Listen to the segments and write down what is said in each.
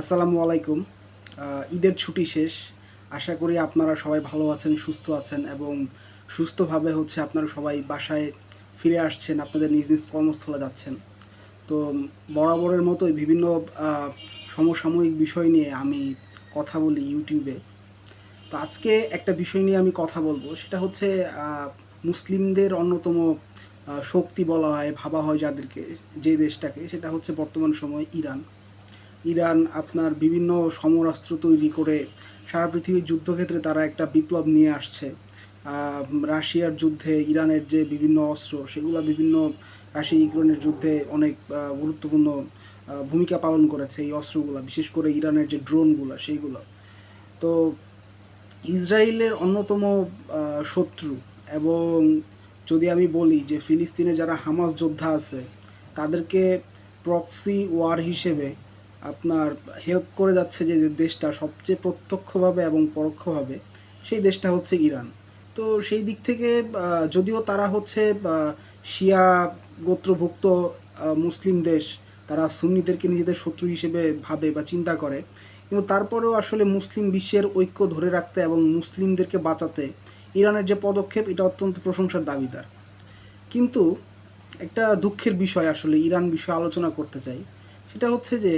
আসসালামু আলাইকুম। ঈদের ছুটি শেষ। আশা করি আপনারা সবাই ভালো আছেন, সুস্থ আছেন এবং সুস্থভাবে হচ্ছে আপনারা সবাই বাসায় ফিরে আসছেন, আপনাদের নিজ নিজ কর্মস্থলে যাচ্ছেন। তো বরাবরের মতোই বিভিন্ন সমসাময়িক বিষয় নিয়ে আমি কথা বলি ইউটিউবে। তো আজকে একটা বিষয় নিয়ে আমি কথা বলব। সেটা হচ্ছে মুসলিমদের অন্যতম শক্তি বলা হয়, ভাবা হয় যাদেরকে, যে দেশটাকে, সেটা হচ্ছে বর্তমান সময় ইরান। ইরান আপনার বিভিন্ন সমরাস্ত্র তৈরি করে সারা পৃথিবীর যুদ্ধক্ষেত্রে তারা একটা বিপ্লব নিয়ে আসছে। রাশিয়ার যুদ্ধে ইরানের যে বিভিন্ন অস্ত্র, সেগুলো বিভিন্ন রাশিয়া ইউক্রেনের যুদ্ধে অনেক গুরুত্বপূর্ণ ভূমিকা পালন করেছে এই অস্ত্রগুলো, বিশেষ করে ইরানের যে ড্রোনগুলো, সেইগুলো। তো ইসরায়েলের অন্যতম শত্রু এবং যদি আমি বলি যে ফিলিস্তিনের যারা হামাস যোদ্ধা আছে, তাদেরকে প্রক্সি ওয়ার হিসেবে আপনার হেল্প করে যাচ্ছে যে দেশটা সবচেয়ে প্রত্যক্ষভাবে এবং পরোক্ষভাবে, সেই দেশটা হচ্ছে ইরান। তো সেই দিক থেকে যদিও তারা হচ্ছে শিয়া গোত্রভুক্ত মুসলিম দেশ, তারা সুন্নিদেরকে নিজেদের শত্রু হিসেবে ভাবে বা চিন্তা করে, কিন্তু তারপরেও আসলে মুসলিম বিশ্বের ঐক্য ধরে রাখতে এবং মুসলিমদেরকে বাঁচাতে ইরানের যে পদক্ষেপ, এটা অত্যন্ত প্রশংসার দাবিদার। কিন্তু একটা দুঃখের বিষয় আসলে ইরান বিষয়ে আলোচনা করতে চাই। সেটা হচ্ছে যে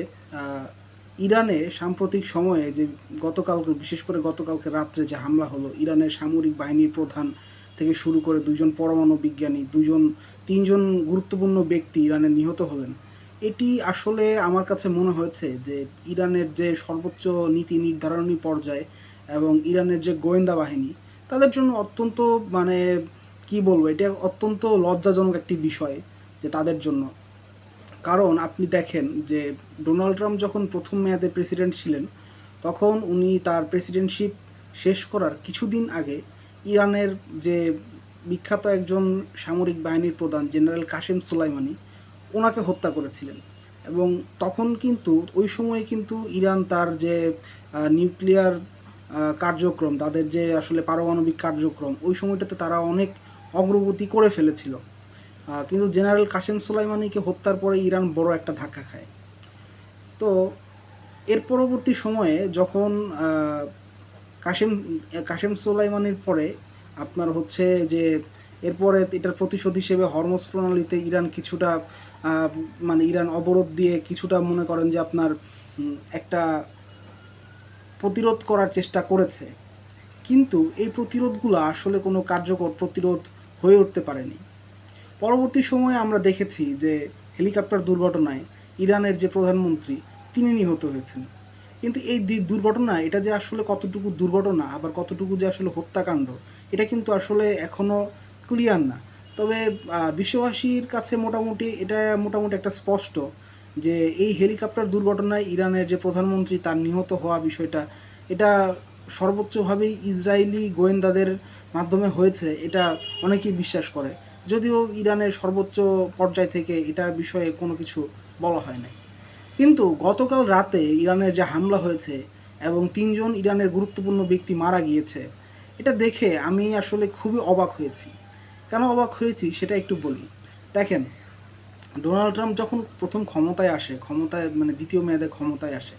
ইরানে সাম্প্রতিক সময়ে যে গতকাল বিশেষ করে গতকালকে রাত্রে যে হামলা হলো, ইরানের সামরিক বাহিনীর প্রধান থেকে শুরু করে দুজন পরমাণু বিজ্ঞানী, দুজন, তিনজন গুরুত্বপূর্ণ ব্যক্তি ইরানে নিহত হলেন। এটি আসলে আমার কাছে মনে হয়েছে যে, ইরানের যে সর্বোচ্চ নীতি নির্ধারণী পর্যায়ে এবং ইরানের যে গোয়েন্দা বাহিনী, তাদের জন্য অত্যন্ত মানে কি বলব, এটা অত্যন্ত লজ্জাজনক একটি বিষয় যে তাদের জন্য। কারণ আপনি দেখেন যে ডোনাল্ড ট্রাম্প যখন প্রথম মেয়াদে প্রেসিডেন্ট ছিলেন, তখন উনি তার প্রেসিডেন্টশিপ শেষ করার কিছুদিন আগে ইরানের যে বিখ্যাত একজন সামরিক বাহিনীর প্রধান জেনারেল কাশেম সুলাইমানি, ওনাকে হত্যা করেছিলেন। এবং তখন কিন্তু, ওই সময়ে কিন্তু ইরান তার যে নিউক্লিয়ার কার্যক্রম, তাদের যে আসলে পারমাণবিক কার্যক্রম, ওই সময়টাতে তারা অনেক অগ্রগতি করে ফেলেছিল। কিন্তু জেনারেল কাশেম সোলাইমানিকে হত্যার পরে ইরান বড় একটা ধাক্কা খায়। তো এর পরবর্তী সময়ে যখন কাশেম কাশেম সোলাইমানির পরে আপনার হচ্ছে যে এরপরে এটার প্রতিশোধ হিসেবে হরমোজ প্রণালীতে ইরান কিছুটা মানে ইরান অবরোধ দিয়ে কিছুটা মনে করেন যে আপনার একটা প্রতিরোধ করার চেষ্টা করেছে। কিন্তু এই প্রতিরোধগুলো আসলে কোনো কার্যকর প্রতিরোধ হয়ে উঠতে পারেনি। পরবর্তী সময়ে আমরা দেখেছি যে হেলিকপ্টার দুর্ঘটনায় ইরানের যে প্রধানমন্ত্রী, তিনি নিহত হয়েছেন। কিন্তু এই দুর্ঘটনা, এটা যে আসলে কতটুকু দুর্ঘটনা, আবার কতটুকু যে আসলে হত্যাকাণ্ড, এটা কিন্তু আসলে এখনও ক্লিয়ার না। তবে বিশ্ববাসীর কাছে মোটামুটি এটা মোটামুটি একটা স্পষ্ট যে এই হেলিকপ্টার দুর্ঘটনায় ইরানের যে প্রধানমন্ত্রী, তার নিহত হওয়া বিষয়টা, এটা সর্বোচ্চভাবেই ইসরায়েলি গোয়েন্দাদের মাধ্যমে হয়েছে, এটা অনেকেই বিশ্বাস করে। যদিও ইরানের সর্বোচ্চ পর্যায় থেকে এটার বিষয়ে কোনো কিছু বলা হয় নাই। কিন্তু গতকাল রাতে ইরানের যে হামলা হয়েছে এবং তিনজন ইরানের গুরুত্বপূর্ণ ব্যক্তি মারা গিয়েছে, এটা দেখে আমি আসলে খুবই অবাক হয়েছি। কেন অবাক হয়েছি সেটা একটু বলি। দেখেন, ডোনাল্ড ট্রাম্প যখন প্রথম ক্ষমতায় আসে, ক্ষমতায় মানে দ্বিতীয় মেয়াদে ক্ষমতায় আসে,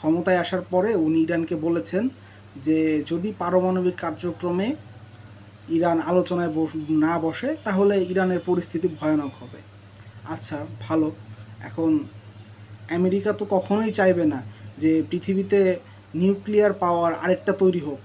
ক্ষমতায় আসার পরে উনি ইরানকে বলেছেন যে যদি পারমাণবিক কার্যক্রমে ইরান আলোচনায় না বসে, তাহলে ইরানের পরিস্থিতি ভয়ানক হবে। আচ্ছা ভালো। এখন আমেরিকা তো কখনোই চাইবে না যে পৃথিবীতে নিউক্লিয়ার পাওয়ার আরেকটা তৈরি হোক।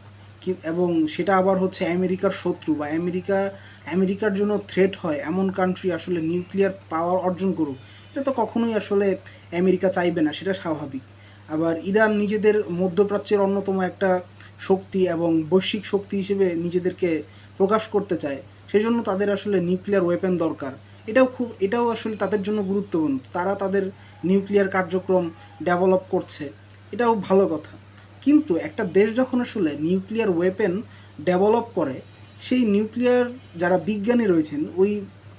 এবং সেটা আবার হচ্ছে আমেরিকার শত্রু বা আমেরিকা, আমেরিকার জন্য থ্রেট হয় এমন কান্ট্রি আসলে নিউক্লিয়ার পাওয়ার অর্জন করুক, এটা তো কখনোই আসলে আমেরিকা চাইবে না, সেটা স্বাভাবিক। আবার ইরান নিজেদের মধ্যপ্রাচ্যের অন্যতম একটা শক্তি এবং বৈশ্বিক শক্তি হিসেবে নিজেদেরকে প্রকাশ করতে চায় সেই জন্য তাদের আসলে নিউক্লিয়ার ওয়েপেন দরকার। এটাও খুব, এটাও আসলে তাদের জন্য গুরুত্বপূর্ণ। তারা তাদের নিউক্লিয়ার কার্যক্রম ডেভেলপ করছে। এটাও ভালো কথা। কিন্তু একটা দেশ যখন আসলে নিউক্লিয়ার ওয়েপেন ডেভেলপ করে, সেই নিউক্লিয়ার যারা বিজ্ঞানী রয়েছেন, ওই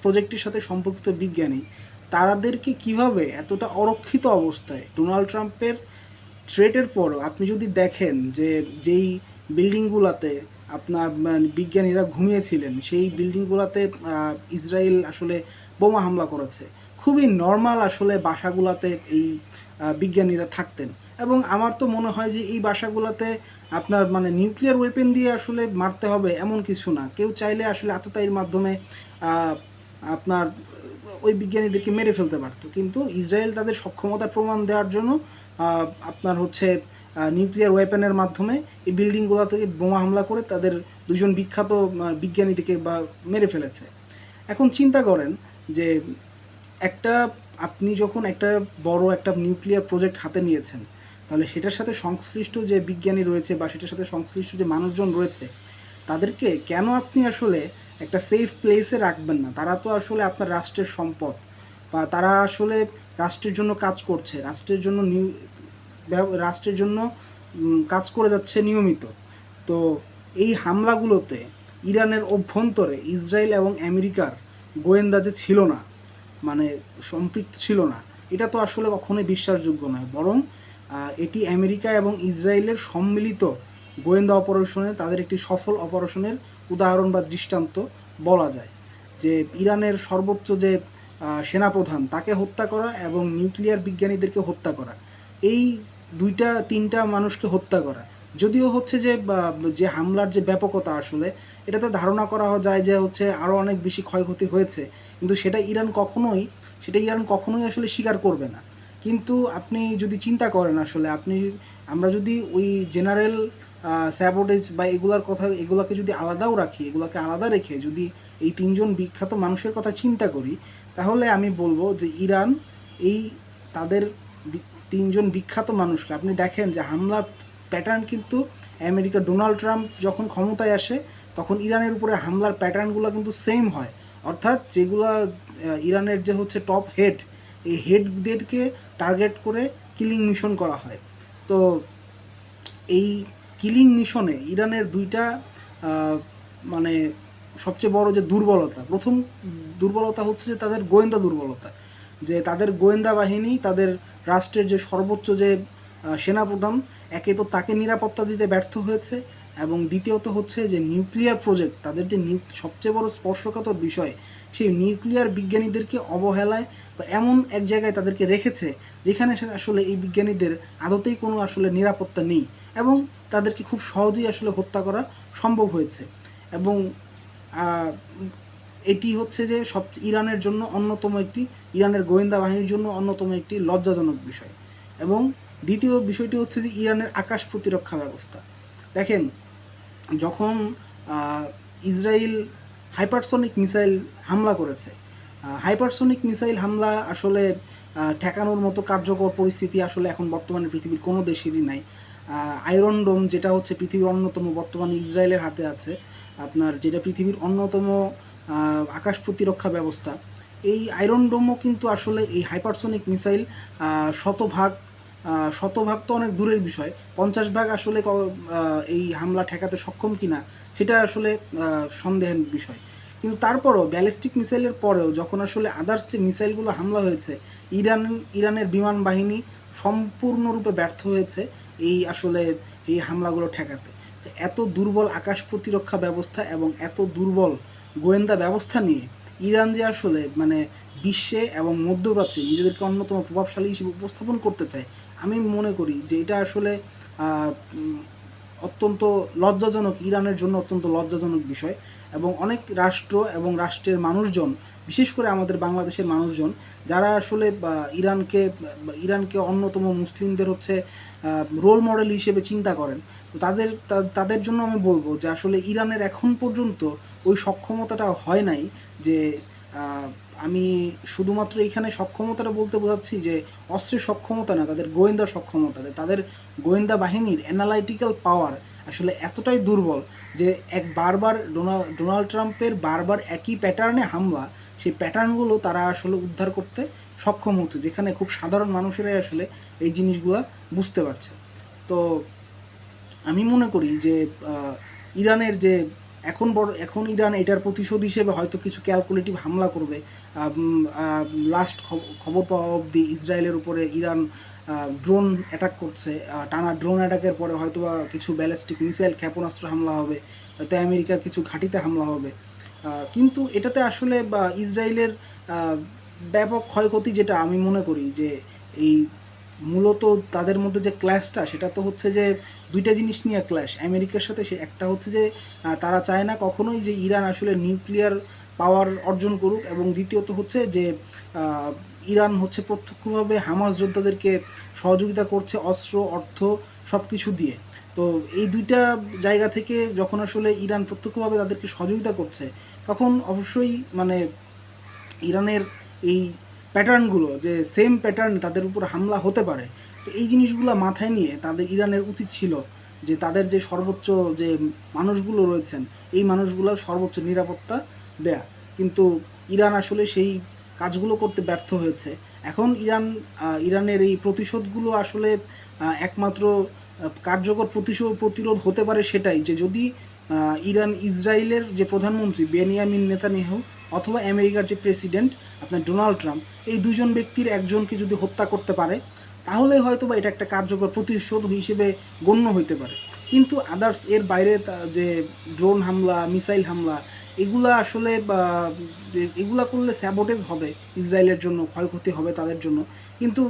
প্রজেক্টের সাথে সম্পর্কিত বিজ্ঞানী তাদেরকে কীভাবে এতটা অরক্ষিত অবস্থায় ডোনাল্ড ট্রাম্পের থ্রেটের পরও আপনি যদি দেখেন যে যেই বিল্ডিংগুলোতে আপনার মানে বিজ্ঞানীরা ঘুমিয়েছিলেন। সেই বিল্ডিংগুলোতে ইসরায়েল আসলে বোমা হামলা করেছে। খুবই নর্মাল আসলে বাসাগুলোতে এই বিজ্ঞানীরা থাকতেন। এবং আমার তো মনে হয় যে এই বাসাগুলোতে আপনার মানে নিউক্লিয়ার ওয়েপেন দিয়ে আসলে মারতে হবে এমন কিছু না। কেউ চাইলে আসলে আততায়ীর মাধ্যমে আপনার, ওই বিজ্ঞানীদেরকে মেরে ফেলতে পারতো। কিন্তু ইসরায়েল তাদের সক্ষমতা প্রমাণ দেওয়ার জন্য আপনার হচ্ছে নিউক্লিয়ার ওয়েপেনের মাধ্যমে এই বিল্ডিংগুলো থেকে বোমা হামলা করে তাদের দুজন বিখ্যাত বিজ্ঞানীদেরকে বা মেরে ফেলেছে। এখন চিন্তা করেন যে একটা আপনি যখন একটা বড় একটা নিউক্লিয়ার প্রজেক্ট হাতে নিয়েছেন, তাহলে সেটার সাথে সংশ্লিষ্ট যে বিজ্ঞানী রয়েছে বা সেটার সাথে সংশ্লিষ্ট যে মানুষজন রয়েছে, তাদেরকে কেন আপনি আসলে একটা সেফ প্লেসে রাখবেন না? তারা তো আসলে আপনার রাষ্ট্রের সম্পদ বা তারা আসলে রাষ্ট্রের জন্য কাজ করছে, রাষ্ট্রের জন্য নিউ রাষ্ট্রের জন্য কাজ করে যাচ্ছে নিয়মিত। তো এই হামলাগুলোতে ইরানের অভ্যন্তরে ইসরায়েল এবং আমেরিকার গোয়েন্দা যে ছিল না মানে সম্পৃক্ত ছিল না, এটা তো আসলে কখনোই বিশ্বাসযোগ্য নয়। বরং এটি আমেরিকা এবং ইসরায়েলের সম্মিলিত গোয়েন্দা অপারেশনে তাদের একটি সফল অপারেশনের উদাহরণ বা দৃষ্টান্ত বলা যায়। যে ইরানের সর্বোচ্চ যে সেনাপ্রধান, তাকে হত্যা করা এবং নিউক্লিয়ার বিজ্ঞানীদেরকে হত্যা করা, এই দুইটা, তিনটা মানুষকে হত্যা করা। যদিও হচ্ছে যে যে হামলার যে ব্যাপকতা আসলে, এটাতে ধারণা করা যায় যে হচ্ছে আরও অনেক বেশি ক্ষয়ক্ষতি হয়েছে। কিন্তু সেটা ইরান কখনোই, সেটা ইরান কখনোই আসলে স্বীকার করবে না। কিন্তু আপনি যদি চিন্তা করেন আসলে, আপনি আমরা যদি ওই জেনারেল স্যাবোটেজ বা এগুলার কথা, এগুলাকে যদি আলাদাও রাখি, এগুলাকে আলাদা রেখে যদি এই তিনজন বিখ্যাত মানুষের কথা চিন্তা করি, তাহলে আমি বলব যে ইরান এই তাদের তিনজন বিখ্যাত মানুষকে। আপনি দেখেন যে হামলার প্যাটার্ন কিন্তু আমেরিকা ডোনাল্ড ট্রাম্প যখন ক্ষমতায় আসে তখন ইরানের উপরে হামলার প্যাটার্নগুলো কিন্তু সেম হয়। অর্থাৎ যেগুলা ইরানের যে হচ্ছে টপ হেড এই হেডদেরকে টার্গেট করে কিলিং মিশন করা হয়। তো এই কিলিং মিশনে ইরানের দুইটা মানে সবচেয়ে বড় যে দুর্বলতা প্রথম দুর্বলতা হচ্ছে যে তাদের গোয়েন্দা দুর্বলতা। যে তাদের গোয়েন্দা বাহিনী তাদের রাষ্ট্রের যে সর্বোচ্চ যে সেনাপ্রধান, একে তো তাকে নিরাপত্তা দিতে ব্যর্থ হয়েছে এবং দ্বিতীয়ত হচ্ছে যে নিউক্লিয়ার প্রজেক্ট, তাদের যে নিউ, সবচেয়ে বড় স্পর্শকাতর বিষয়, সেই নিউক্লিয়ার বিজ্ঞানীদেরকে অবহেলায় বা এমন এক জায়গায় তাদেরকে রেখেছে যেখানে আসলে এই বিজ্ঞানীদের আদতেই কোনো আসলে নিরাপত্তা নেই এবং তাদেরকে খুব সহজেই আসলে হত্যা করা সম্ভব হয়েছে। এবং এটি হচ্ছে যে সব ইরানের জন্য অন্যতম একটি ইরানের গোয়েন্দা বাহিনীর জন্য অন্যতম একটি লজ্জাজনক বিষয়। এবং দ্বিতীয় বিষয়টি হচ্ছে যে ইরানের আকাশ প্রতিরক্ষা ব্যবস্থা। দেখেন, যখন ইসরায়েল হাইপারসনিক মিসাইল হামলা করেছে হাইপারসনিক মিসাইল হামলা আসলে ঠেকানোর মতো কার্যকর পরিস্থিতি আসলে এখন বর্তমানে পৃথিবীর কোনো দেশেরই নাই। আয়রন ডোম যেটা হচ্ছে পৃথিবীর অন্যতম, বর্তমানে ইসরায়েলের হাতে আছে, আপনার যেটা পৃথিবীর অন্যতম আকাশ প্রতিরক্ষা ব্যবস্থা। এই আয়রন ডোমও কিন্তু আসলে এই হাইপারসনিক মিসাইল শতভাগ শতভাগ তো অনেক দূরের বিষয়। পঞ্চাশ ভাগ আসলে এই হামলা ঠেকাতে সক্ষম কিনা, সেটা আসলে সন্দেহের বিষয়। কিন্তু তারপরও ব্যালিস্টিক মিসাইলের পরেও যখন আসলে আদার্স যে মিসাইলগুলো হামলা হয়েছে, ইরান, ইরানের বিমান বাহিনী সম্পূর্ণরূপে ব্যর্থ হয়েছে এই আসলে এই হামলাগুলো ঠেকাতে। তো এত দুর্বল আকাশ প্রতিরক্ষা ব্যবস্থা এবং এত দুর্বল গোয়েন্দা ব্যবস্থা নিয়ে ইরান যে আসলে মানে বিশ্বে এবং মধ্যপ্রাচ্যে নিজেদেরকে অন্যতম প্রভাবশালী হিসেবে উপস্থাপন করতে চায়, আমি মনে করি যে এটা আসলে অত্যন্ত লজ্জাজনক, ইরানের জন্য অত্যন্ত লজ্জাজনক বিষয়। এবং অনেক রাষ্ট্র এবং রাষ্ট্রের মানুষজন, বিশেষ করে আমাদের বাংলাদেশের মানুষজন, যারা আসলে ইরানকে ইরানকে অন্যতম মুসলিমদের হচ্ছে রোল মডেল হিসেবে চিন্তা করেন। তাদের তাদের জন্য আমি বলব যে আসলে ইরানের এখন পর্যন্ত ওই সক্ষমতাটা হয় নাই যে আমি শুধুমাত্র এখানে সক্ষমতাটা বলতে বোঝাচ্ছি যে, অস্ত্রের সক্ষমতা না, তাদের গোয়েন্দা সক্ষমতা, তাদের গোয়েন্দা বাহিনীর অ্যানালাইটিক্যাল পাওয়ার আসলে এতটাই দুর্বল যে এক বারবার ডোনা- ডোনাল্ড ট্রাম্পের বারবার একই প্যাটার্নে হামলা, সেই প্যাটার্নগুলো তারা আসলে উদ্ধার করতে সক্ষম হচ্ছে, যেখানে খুব সাধারণ মানুষেরাই আসলে এই জিনিসগুলা বুঝতে পারছে। তো আমি মনে করি যে ইরানের যে এখন বড়, এখন ইরান এটার প্রতিশোধ হিসেবে হয়তো কিছু ক্যালকুলেটিভ হামলা করবে। লাস্ট খবর পাওয়া অবধি ইসরায়েলের উপরে ইরান ড্রোন অ্যাটাক করছে। টানা ড্রোন অ্যাটাকের পরে হয়তো বা কিছু ব্যালিস্টিক মিসাইল ক্ষেপণাস্ত্র হামলা হবে, হয়তো আমেরিকার কিছু ঘাঁটিতে হামলা হবে। কিন্তু এটাতে আসলে বা ইসরায়েলের ব্যাপক ক্ষয়ক্ষতি যেটা আমি মনে করি যে এই মূলত তাদের মধ্যে যে ক্ল্যাশটা সেটা তো হচ্ছে যে দুইটা জিনিস নিয়ে ক্ল্যাশ আমেরিকার সাথে সে, একটা হচ্ছে যে তারা চায় না কখনোই যে ইরান আসলে নিউক্লিয়ার পাওয়ার অর্জন করুক এবং দ্বিতীয়ত হচ্ছে যে ইরান হচ্ছে প্রত্যক্ষভাবে হামাস যোদ্ধাদেরকে সহযোগিতা করছে অস্ত্র, অর্থ সব কিছু দিয়ে। তো এই দুইটা জায়গা থেকে যখন আসলে ইরান প্রত্যক্ষভাবে তাদেরকে সহযোগিতা করছে, তখন অবশ্যই মানে ইরানের এই প্যাটার্নগুলো, যে সেম প্যাটার্ন তাদের উপর হামলা হতে পারে, তো এই জিনিসগুলো মাথায় নিয়ে তাদের ইরানের উচিত ছিল যে তাদের যে সর্বোচ্চ যে মানুষগুলো রয়েছেন, এই মানুষগুলোর সর্বোচ্চ নিরাপত্তা দেয়া। কিন্তু ইরান আসলে সেই কাজগুলো করতে ব্যর্থ হয়েছে। এখন ইরান ইরানের এই প্রতিশোধগুলো আসলে একমাত্র কার্যকর প্রতিশোধ প্রতিরোধ হতে পারে সেটাই যে যদি ইরান ইসরায়েলের যে প্রধানমন্ত্রী বেনিয়ামিন নেতানিয়াহু অথবা আমেরিকার যে প্রেসিডেন্ট আপনার ডোনাল্ড ট্রাম্প, এই দুজন ব্যক্তির একজনকে যদি হত্যা করতে পারে, তাহলে হয়তো বা এটা একটা কার্যকর প্রতিশোধ হিসেবে গণ্য হইতে পারে। কিন্তু আদার্স এর বাইরে যে ড্রোন হামলা, মিসাইল হামলা এগুলা আসলে এগুলা করলে স্যাবোটেজ হবে ইসরায়েলের জন্য, ক্ষয়ক্ষতি হবে তাদের জন্য। কিন্তু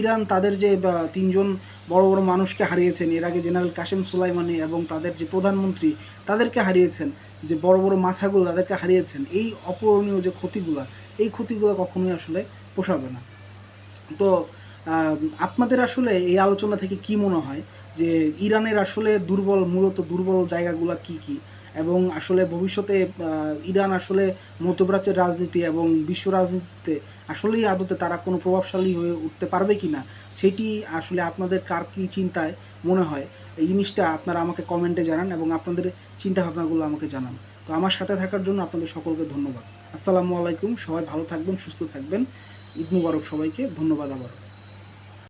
ইরান তাদের যে তিনজন বড় বড় মানুষকে হারিয়েছেন, এর আগে জেনারেল কাশেম সুলাইমানি এবং তাদের যে প্রধানমন্ত্রী, তাদেরকে হারিয়েছেন, যে বড় বড় মাথাগুলো তাদেরকে হারিয়েছেন, এই অপূরণীয় যে ক্ষতিগুলা, এই ক্ষতিগুলো কখনোই আসলে পোষাবে না। তো আপনাদের আসলে এই আলোচনা থেকে কি মনে হয়? যে, ইরানের আসলে দুর্বল, মূলত দুর্বল জায়গাগুলো কি কি? এবং আসলে ভবিষ্যতে ইরান আসলে মধ্যপ্রাচ্যের রাজনীতি এবং বিশ্ব রাজনীতিতে আসলেই আদতে তারা কোনো প্রভাবশালী হয়ে উঠতে পারবে কি না সেটি আসলে আপনাদের কার কী চিন্তায় মনে হয়? এই জিনিসটা আপনারা আমাকে কমেন্টে জানান এবং আপনাদের চিন্তাভাবনাগুলো আমাকে জানান। তো আমার সাথে থাকার জন্য আপনাদের সকলকে ধন্যবাদ। আসসালামু আলাইকুম, সবাই ভালো থাকবেন, সুস্থ থাকবেন। ঈদ মুবারক সবাইকে, ধন্যবাদ আবারও।